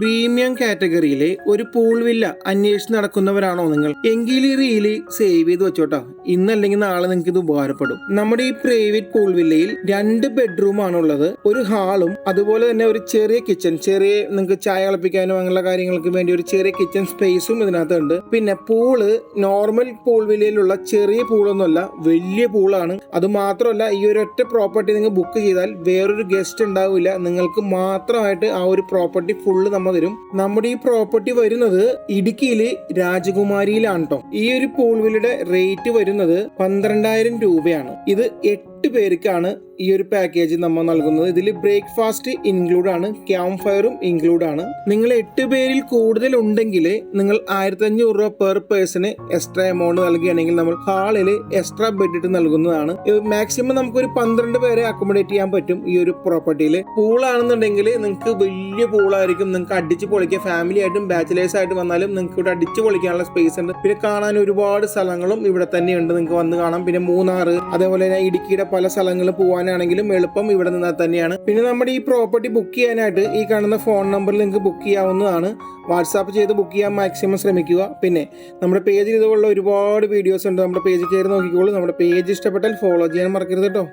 Premium കാറ്റഗറിയിലെ ഒരു pool villa അന്വേഷിച്ച് നടക്കുന്നവരാണോ നിങ്ങൾ? എങ്കിൽ ഈ റീൽ സേവ് ചെയ്ത് വെച്ചോട്ടോ. ഇന്നല്ലെങ്കിൽ നാളെ നിങ്ങൾക്ക് ഇത് ഉപകാരപ്പെടും. നമ്മുടെ ഈ പ്രൈവറ്റ് പൂൾ വില്ലയിൽ രണ്ട് ബെഡ്റൂം ആണുള്ളത്. ഒരു ഹാളും അതുപോലെ തന്നെ ഒരു ചെറിയ കിച്ചൺ ചെറിയ നിങ്ങൾക്ക് ചായ കളിപ്പിക്കാനും അങ്ങനെയുള്ള കാര്യങ്ങൾക്ക് വേണ്ടി ഒരു ചെറിയ കിച്ചൺ സ്പേസും ഇതിനകത്തുണ്ട്. പിന്നെ പൂൾ നോർമൽ പൂൾ വില്ലയിലുള്ള ചെറിയ പൂളൊന്നുമല്ല വലിയ പൂളാണ് അത് മാത്രമല്ല ഈ ഒറ്റ പ്രോപ്പർട്ടി നിങ്ങൾ ബുക്ക് ചെയ്താൽ വേറൊരു ഗസ്റ്റ് ഉണ്ടാവില്ല. നിങ്ങൾക്ക് മാത്രമായിട്ട് ആ ഒരു പ്രോപ്പർട്ടി ഫുള്ള് നമ്മൾ തരും. നമ്മുടെ ഈ പ്രോപ്പർട്ടി വരുന്നത് ഇടുക്കിയിൽ രാജകുമാരിയിലാണ് കേട്ടോ ഈ ഒരു പൂൾവിലയുടെ റേറ്റ് വരുന്നത് പന്ത്രണ്ടായിരം രൂപയാണ്. ഇത് എട്ട് പേർക്കാണ് ഈ ഒരു പാക്കേജ് നമ്മൾ നൽകുന്നത്. ഇതിൽ ബ്രേക്ക്ഫാസ്റ്റ് ഇൻക്ലൂഡ് ആണ് ക്യാമ്പ് ഫയറും ഇൻക്ലൂഡ് ആണ്. നിങ്ങൾ എട്ട് പേരിൽ കൂടുതൽ ഉണ്ടെങ്കിൽ നിങ്ങൾ ആയിരത്തി അഞ്ഞൂറ് രൂപ പെർ പേഴ്സണ് എക്സ്ട്രാ എമൗണ്ട് നൽകുകയാണെങ്കിൽ നമ്മൾ ഹാളിൽ എക്സ്ട്രാ ബെഡ് ഇട്ട് നൽകുന്നതാണ്. മാക്സിമം നമുക്കൊരു പന്ത്രണ്ട് പേരെ അക്കോമഡേറ്റ് ചെയ്യാൻ പറ്റും ഈ ഒരു പ്രോപ്പർട്ടിയിൽ പൂളാണെന്നുണ്ടെങ്കിൽ നിങ്ങൾക്ക് വലിയ പൂളായിരിക്കും നിങ്ങൾക്ക് അടിച്ച് പൊളിക്കുക ഫാമിലി ആയിട്ടും ബാച്ചിലേഴ്സ് ആയിട്ട് വന്നാലും നിങ്ങൾക്ക് ഇവിടെ അടിച്ച് പൊളിക്കാനുള്ള സ്പേസ് ഉണ്ട്. പിന്നെ കാണാൻ ഒരുപാട് സ്ഥലങ്ങളും ഇവിടെ തന്നെയുണ്ട് നിങ്ങൾക്ക് വന്ന് കാണാം. പിന്നെ മൂന്നാറ് അതേപോലെ തന്നെ ഇടുക്കിയുടെ പല സ്ഥലങ്ങളിൽ പോകാനാണെങ്കിലും എളുപ്പം ഇവിടെ നിന്നാൽ തന്നെയാണ്. പിന്നെ നമ്മുടെ ഈ പ്രോപ്പർട്ടി ബുക്ക് ചെയ്യാനായിട്ട് ഈ കാണുന്ന ഫോൺ നമ്പറിൽ നിങ്ങൾക്ക് ബുക്ക് ചെയ്യാവുന്നതാണ്. വാട്സാപ്പ് ചെയ്ത് ബുക്ക് ചെയ്യാൻ മാക്സിമം ശ്രമിക്കുക. പിന്നെ നമ്മുടെ പേജിൽ ഇതുപോലുള്ള ഒരുപാട് വീഡിയോസ് ഉണ്ട്. നമ്മുടെ പേജിൽ കയറി നോക്കിക്കോളൂ. നമ്മുടെ പേജ് ഇഷ്ടപ്പെട്ടാൽ ഫോളോ ചെയ്യാൻ മറക്കരുത് കേട്ടോ.